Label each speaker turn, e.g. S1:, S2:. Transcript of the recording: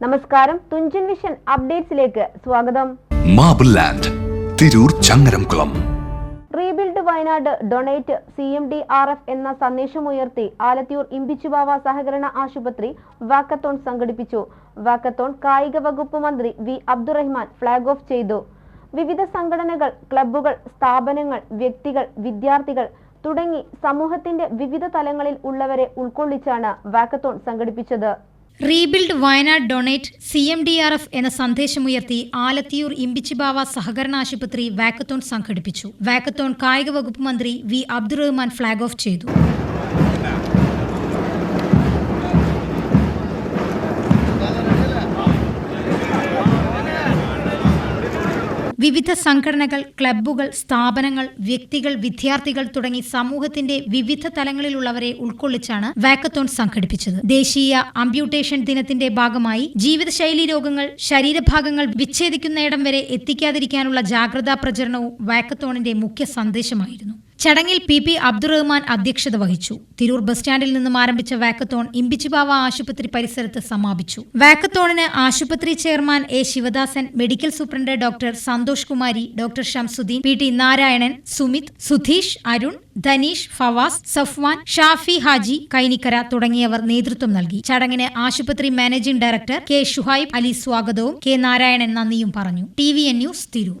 S1: നമസ്കാരം. തുഞ്ചൻ വിഷൻ അപ്ഡേറ്റ്സിലേക്ക് സ്വാഗതം.
S2: Marble land Tirur Changaramkulam.
S1: Rebuild Wayanad donate C M D R F എന്ന സന്ദേശമുയർത്തി ആലത്തിയൂർ ഇമ്പിച്ചുബാവ സഹകരണ ആശുപത്രി വാക്കത്തോൺ സംഘടിപ്പിച്ചു. വാക്കത്തോൺ കായിക വകുപ്പ് മന്ത്രി വി അബ്ദുറഹ്മാൻ ഫ്ളാഗ് ഓഫ് ചെയ്തു. വിവിധ സംഘടനകൾ ക്ലബ്ബുകൾ സ്ഥാപനങ്ങൾ വ്യക്തികൾ വിദ്യാർത്ഥികൾ തുടങ്ങി സമൂഹത്തിന്റെ വിവിധ തലങ്ങളിൽ ഉള്ളവരെ ഉൾക്കൊള്ളിച്ചാണ് വാക്കത്തോൺ സംഘടിപ്പിച്ചത്.
S3: Rebuild Wayanad donate C M D R F എന്ന സന്ദേശമുയർത്തി ആലത്തിയൂർ ഇമ്പിച്ചിബാവ സഹകരണ ആശുപത്രി വാക്കത്തോൺ സംഘടിപ്പിച്ചു. വാക്കത്തോൺ കായിക വകുപ്പ് മന്ത്രി വി അബ്ദുറഹ്മാൻ ഫ്ളാഗ് ഓഫ് ചെയ്തു. വിവിധ സംഘടനകൾ ക്ലബ്ബുകൾ സ്ഥാപനങ്ങൾ വ്യക്തികൾ വിദ്യാർത്ഥികൾ തുടങ്ങി സമൂഹത്തിന്റെ വിവിധ തലങ്ങളിലുള്ളവരെ ഉൾക്കൊള്ളിച്ചാണ് വാക്കത്തോൺ സംഘടിപ്പിച്ചത്. ദേശീയ അമ്പ്യൂട്ടേഷൻ ദിനത്തിന്റെ ഭാഗമായി ജീവിതശൈലി രോഗങ്ങൾ ശരീരഭാഗങ്ങൾ വിച്ഛേദിക്കുന്നയിടം വരെ എത്തിക്കാതിരിക്കാനുള്ള ജാഗ്രതാ പ്രചരണവും വാക്കത്തോണിന്റെ മുഖ്യ സന്ദേശമായിരുന്നു. ചടങ്ങിൽ പി പി അബ്ദുറഹ്മാൻ അധ്യക്ഷത വഹിച്ചു. തിരൂർ ബസ് സ്റ്റാൻഡിൽ നിന്നും ആരംഭിച്ച വാക്കത്തോൺ ഇമ്പിച്ചിബാവ ആശുപത്രി പരിസരത്ത് സമാപിച്ചു. വാക്കത്തോണിന് ആശുപത്രി chairman A Sivadasan medical superintendent doctor Santhosh Kumari doctor Shamsuddin P T Narayanan Sumith Sudheesh Arun Dhaneesh Fawas Safwan Shafi Haji Kainikkara തുടങ്ങിയവർ നേതൃത്വം നൽകി. ചടങ്ങിന് ആശുപത്രി managing director K Shuhaib Ali സ്വാഗതവും കെ നാരായണൻ നന്ദിയും പറഞ്ഞു. T V N news Tirur.